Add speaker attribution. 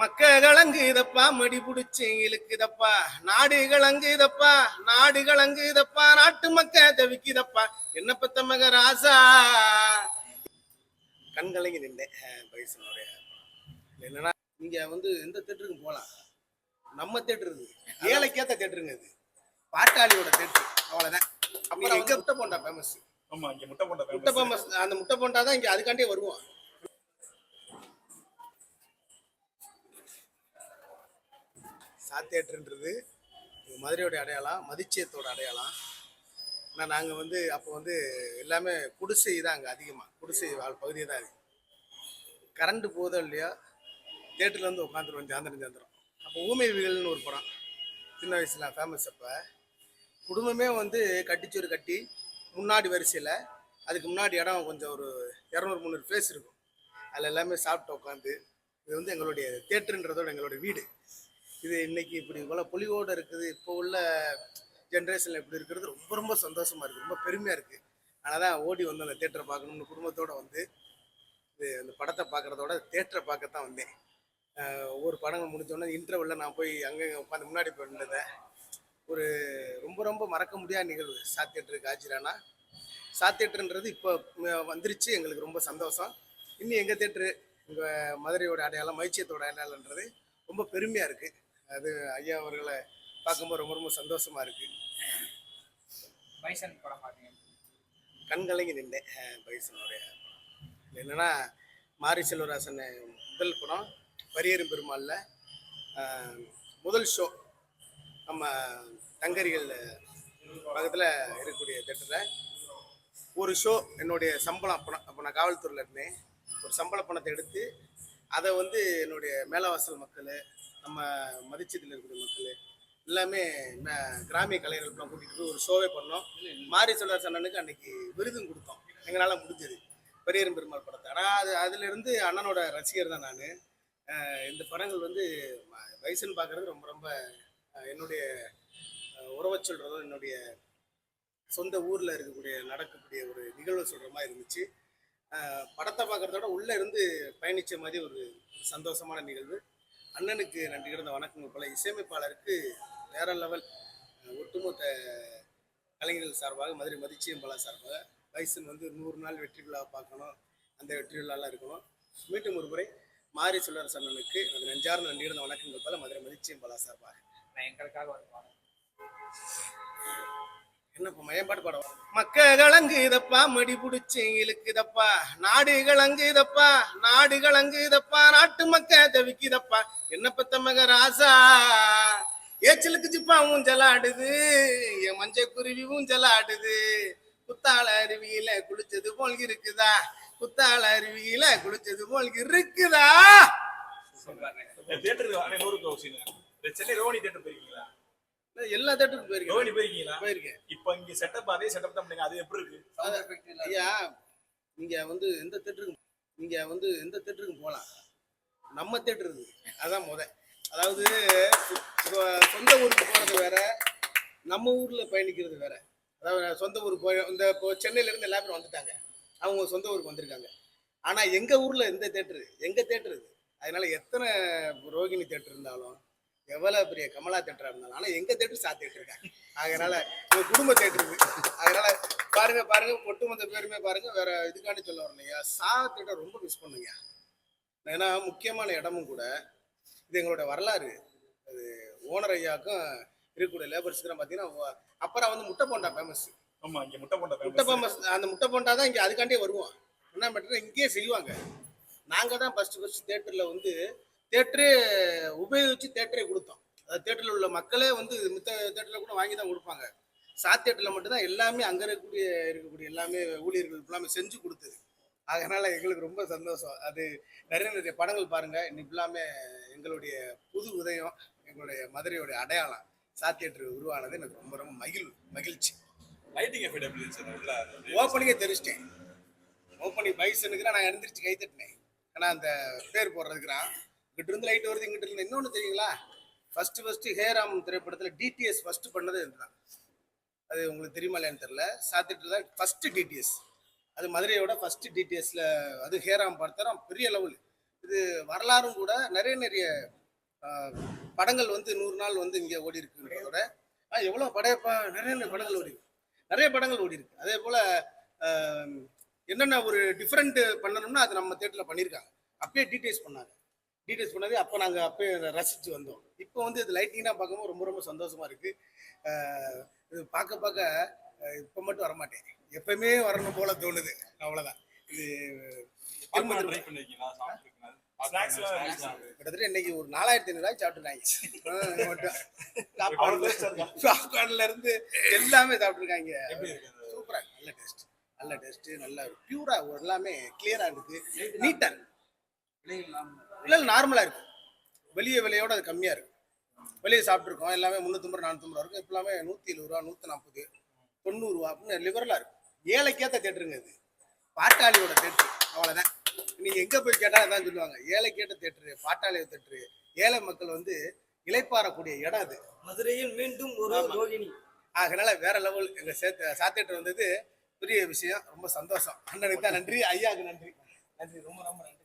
Speaker 1: மக்க கலங்குதப்பா மடி புடிச்சு இழுக்குதப்பா. நாடு கலங்குதப்பா நாடு கலங்குதப்பா நாட்டு மக்க தவிக்குதப்பா. என்ன பத்த மக ராசா கண் கலங்கி நின்றேன் பைசனுடைய என்னன்னா நீங்க வந்து எந்த தேட்டருக்கும் போகலாம் நம்ம தேட்டர் இது ஏழைக்கேத்த தேட்டருங்க இது பாட்டாளியோட தேட்டர். அவ்வளவுதான். அப்புறம் முட்டை போண்டா ஃபேமஸ்
Speaker 2: ஆமா இங்க முட்டை போண்டா
Speaker 1: முட்டை. ஃபேமஸ் அந்த முட்டை போண்டா தான் இங்க அதுக்காண்டே வருவோம். சாத்தியேட்டர்ன்றது மதுரையோட அடையாளம் மதிச்சியத்தோட அடையாளம். ஆனால் நாங்கள் வந்து அப்போ வந்து எல்லாமே குடிசை தான் அங்கே அதிகமாக குடிசை பகுதியை தான் இருக்குது கரண்ட்டு போதோ இல்லையா தேட்டரில் வந்து உட்காந்துருவோம் சாயந்தரம் சாயந்தரம். அப்போ ஊமை விகல்னு ஒரு படம். சின்ன வயசில் ஃபேமஸ் அப்போ. குடும்பமே வந்து கட்டிச்சோறு கட்டி முன்னாடி வரிசையில் அதுக்கு முன்னாடி இடம் கொஞ்சம் ஒரு இரநூறு முந்நூறு ஃபேஸ் இருக்கும். அதில் எல்லாமே சாப்பிட்டு உட்காந்து இது வந்து எங்களுடைய தேட்டருன்றதோட எங்களுடைய வீடு. இது இன்னைக்கு இப்படி இவ்வளோ பொலிவோடு இருக்குது இப்போ உள்ள ஜென்ரேஷனில் இப்படி இருக்கிறது ரொம்ப ரொம்ப சந்தோஷமாக இருக்குது ரொம்ப பெருமையாக இருக்குது அதனால் தான் ஓடி வந்து அந்த தேட்டரை பார்க்கணும்னு குடும்பத்தோடு வந்து இது அந்த படத்தை பார்க்குறதோட தேட்டரை பார்க்க தான் வந்தேன். ஒவ்வொரு படங்கள் முடிஞ்சோடனே இன்டர்வலில் நான் போய் அங்கே உட்காந்து முன்னாடி போயிருந்தேன் ஒரு ரொம்ப ரொம்ப மறக்க முடியாத நிகழ்வு சாத்தியேட்டருக்கு ஆஜிரானா சாத்தியேட்டருன்றது இப்போ வந்துருச்சு எங்களுக்கு ரொம்ப சந்தோஷம். இன்னும் எங்கள் தேட்டரு எங்கள் மதுரையோட அடையாளம் மைச்சியத்தோட அடையாளன்றது ரொம்ப பெருமையாக இருக்குது அது ஐயா அவர்களை பார்க்கும்போது ரொம்ப ரொம்ப சந்தோஷமாக இருக்குது
Speaker 3: பைசன் படம் பார்த்தீங்க?
Speaker 1: கண் கலங்கி நின்றேன் பைசனுடைய என்னன்னா மாரி செல்வராசன் முதல் படம் பரியரும் பெருமாள்ல முதல் ஷோ நம்ம தங்கரிகள் பக்கத்தில் இருக்கக்கூடிய தேட்டரில் ஒரு ஷோ என்னுடைய சம்பளம் பணம் அப்போ நான் காவல்துறையில் இருந்தேன். ஒரு சம்பள பணத்தை எடுத்து அதை வந்து என்னுடைய மேலவாசல் மக்கள் நம்ம மதிச்சத்தில் இருக்கக்கூடிய மக்கள் எல்லாமே கிராமிய கலைஞர்களுக்கெல்லாம் கூட்டிகிட்டு போய் ஒரு ஷோவே பண்ணோம். மாரி சொல்லார் அண்ணனுக்கு அன்னைக்கு விருதும் கொடுத்தோம். எங்களால் முடிஞ்சது. பெரியரும் பெருமாள் படத்தை. ஆனால் அது அதுலேருந்து அண்ணனோட ரசிகர் தான் நான். இந்த படங்கள் வந்து வயசுன்னு பார்க்குறது ரொம்ப ரொம்ப என்னுடைய உறவை சொல்கிறதும் என்னுடைய சொந்த ஊரில் இருக்கக்கூடிய நடக்கக்கூடிய ஒரு நிகழ்வு சொல்கிற மாதிரி இருந்துச்சு. படத்தை பார்க்குறதோட உள்ளே இருந்து பயணித்த மாதிரி ஒரு சந்தோஷமான நிகழ்வு. அண்ணனுக்கு நன்றி கிடந்த வணக்கங்கள். பல இசையமைப்பாளருக்கு வேற லெவல் ஒட்டுமொத்த கலைஞர்கள் சார்பாக மதுரை மதிச்சியம்பலா சார்பாக பைசன் வந்து நூறு நாள் வெற்றி விழா பார்க்கணும். அந்த வெற்றி விழாலாம் இருக்கணும். மீண்டும் ஒரு முறை மாரி சுல்லரசு அண்ணனுக்கு அது நெஞ்சார்ந்த நன்றி கிடந்த வணக்கங்கள் பல மதுரை மதிச்சியம்பலா சார்பாக.
Speaker 3: நான் எங்களுக்காக வருவாங்க பாடம்?
Speaker 1: என்ன மயம்பாடு படம் மடி புடிச்சு இழுக்குதப்பா. நாடு கலங்குதப்பா நாடு கலங்குதப்பா நாட்டு மக்க தவிக்குதப்பா. என்ன பத்த மக ராசா? ஏச்சலுக்கு சிப்பா ஊஞ்சலாடுது என் மஞ்ச குருவி ஊஞ்சலாடுது. குத்தால அருவியில குளிச்சது போல் இருக்குதா? குத்தால அருவியில குளிச்சது போல் இருக்குதா?
Speaker 3: சொல்லுவாங்க
Speaker 2: தேட்டருக்கு சென்னை ரோஹினி தேட்டர் போயிருக்கீங்களா?
Speaker 1: எல்லா தேட்டருக்கும் போயிருக்கேன்.
Speaker 2: ரோஹினி போயிருக்கீங்களா?
Speaker 1: போயிருக்கேன்.
Speaker 2: இப்போ இங்க செட்டப் அதே செட்டப் தான் பண்ணீங்க அது எப்படி இருக்கு?
Speaker 1: ஐயா நீங்க வந்து எந்த தேட்டருக்கும் நீங்க வந்து எந்த தேட்டருக்கும் போகலாம். நம்ம தேட்டர் இது. அதான் முத. அதாவது சொந்த ஊருக்கு போறது வேற நம்ம ஊர்ல பயணிக்கிறது வேற. அதாவது சொந்த ஊருக்கு போய் இந்த இப்போ சென்னையில இருந்து எல்லா பேரும் வந்துட்டாங்க. அவங்க சொந்த ஊருக்கு வந்திருக்காங்க. ஆனா எங்க ஊர்ல எந்த தேட்டரு? எங்க தேட்டர் அதனால எத்தனை ரோகிணி தேட்டர் இருந்தாலும் எவ்வளவு பெரிய கமலா தேட்டரா இருந்தாலும் ஆனா எங்க தேட்டர் சா தேட்டர் இருக்காங்க அதனால எங்க குடும்ப தேட்டர் இது அதனால பாருங்க பாருங்க ஒட்டுமொத்த பேருமே பாருங்க வேற இதுக்காண்டி சொல்ல வரலையா சா தேட்டர் ரொம்ப மிஸ் பண்ணுங்க. ஏன்னா முக்கியமான இடமும் கூட இது எங்களோட வரலாறு. அது ஓனர் ஐயாக்கும் இருக்கக்கூடிய லேபர்ஸ்க்கு பார்த்தீங்கன்னா அப்புறம் வந்து முட்டை போண்டா ஃபேமஸ்
Speaker 2: ஆமா இங்க முட்டை போண்டா
Speaker 1: முட்டை. ஃபேமஸ் அந்த முட்டை போண்டா தான் இங்கே அதுக்காண்டே வருவோம். என்ன பண்ணுறது இங்கேயே செய்வாங்க. நாங்கள் தான் ஃபஸ்ட்டு ஃபஸ்ட்டு தேட்டரில் வந்து தேட்டரே உபயோகித்து தேட்டரே கொடுத்தோம். அதாவது தேட்டரில் உள்ள மக்களே வந்து மித்த தேட்டரில் கூட வாங்கி தான் கொடுப்பாங்க. சாத் தேட்டரில் மட்டும்தான் எல்லாமே அங்கே இருக்கக்கூடிய இருக்கக்கூடிய எல்லாமே ஊழியர்கள் எல்லாமே செஞ்சு கொடுத்தது. அதனால எங்களுக்கு ரொம்ப சந்தோஷம். அது நிறைய நிறைய படங்கள் பாருங்க. இன்னைக்கு எல்லாமே எங்களுடைய புது உதயம் எங்களுடைய மதுரையோட அடையாளம். சாத் தேட்டர் உருவானது எனக்கு ரொம்ப ரொம்ப மகிழ் மகிழ்ச்சி.
Speaker 2: லைட்டிங்
Speaker 1: ஓப்பனிங்கே தெரிச்சிட்டேன் ஓப்பனிங் பைசனுக்கு நான் எழுந்திரிச்சு கை தட்டினேன். ஆனால் அந்த பேர் போடுறதுக்குறான் இங்கிட்ட இருந்து லைட் வருது இங்கிட்ட இருந்து இன்னொன்று தெரியுங்களா? ஃபர்ஸ்ட் ஃபர்ஸ்ட் ஹேராம் திரைப்படத்தில் டிடிஎஸ் ஃபர்ஸ்ட் பண்ணது இதுதான் அது உங்களுக்கு தெரியுமா இல்லையான்னு தெரியல. சாத்திட்டு தான் ஃபர்ஸ்ட் டிடிஎஸ் அது மதுரையோட ஃபர்ஸ்ட் டிடிஎஸ்ல அது ஹேராம் படத்தரம் பெரிய லெவல். இது வரலாறும் கூட நிறைய நிறைய படங்கள் வந்து நூறு நாள் வந்து இங்கே ஓடி இருக்குன்றதோட ஆஹ், எவ்வளோ படையப்பா நிறைய நிறைய படங்கள் ஓடி இருக்கு. நிறைய படங்கள் ஓடி இருக்கு. அதே போல் என்னென்ன ஒரு டிஃப்ரெண்ட் பண்ணணும்னா அது நம்ம தேட்டரில் பண்ணியிருக்காங்க. அப்பயே டீட்டெயில்ஸ் பண்ணாங்க. டீட்டெயில்ஸ் பண்ணது. அப்போ நாங்கள் அப்பயே ரசித்து வந்தோம். இப்போ வந்து இது லைட்டிங்காக பார்க்கும்போது ரொம்ப ரொம்ப சந்தோஷமா இருக்கு. இது பார்க்க பார்க்க இப்போ மட்டும் வரமாட்டேன். எப்பயுமே வரணும் போல தோணுது. அவ்வளோதான் இது கிட்டத்தட்ட இன்னைக்கு ஒரு நாலாயிரத்தி ஐநூறுவாய் சாப்பிட்டுருக்காங்க.
Speaker 2: இருக்கா?
Speaker 1: சாப்பாடுல இருந்து எல்லாமே சாப்பிட்டுருக்காங்க.
Speaker 2: இருக்கு
Speaker 1: சூப்பரா இருக்கு. நல்ல டேஸ்ட் நல்ல டேஸ்ட் நல்ல பியூரா எல்லாமே கிளியரா இருக்கு. நீட்டா இல்ல நார்மலா இருக்கு. வெளியே விலையோட அது கம்மியா இருக்கு. வெளியே சாப்பிட்டுருக்கோம் எல்லாமே முந்நூற்றம்பது நானூற்றம்பது இருக்கும் இப்போ எல்லாமே நூற்றி எழுபது ரூபா நூற்றி நாற்பது தொண்ணூறுரூவா அப்படின்னு லிபரலாக இருக்கும் ஏழைக்கேற்ற தேட்டருங்க இது. பாட்டாளியோட தேட்டரு. அவ்வளோதான் நீங்கள் எங்கே போய் கேட்டால் அதான் சொல்லுவாங்க. ஏழைக்கேற்ற தேட்டரு பாட்டாளியோட தேட்டரு. ஏழை மக்கள் வந்து இளைப்பாறக்கூடிய இடம் அது.
Speaker 4: மதுரையில் மீண்டும் ஒரு. ரோகிணி.
Speaker 1: அதனால வேற லெவல் எங்கள் சேர்த்து சாத்தேட்டர் வந்தது பெரிய விஷயம். ரொம்ப சந்தோஷம். அண்ணனுக்கு தான் நன்றி ஐயாவுக்கு நன்றி. நன்றி. ரொம்ப ரொம்ப நன்றி.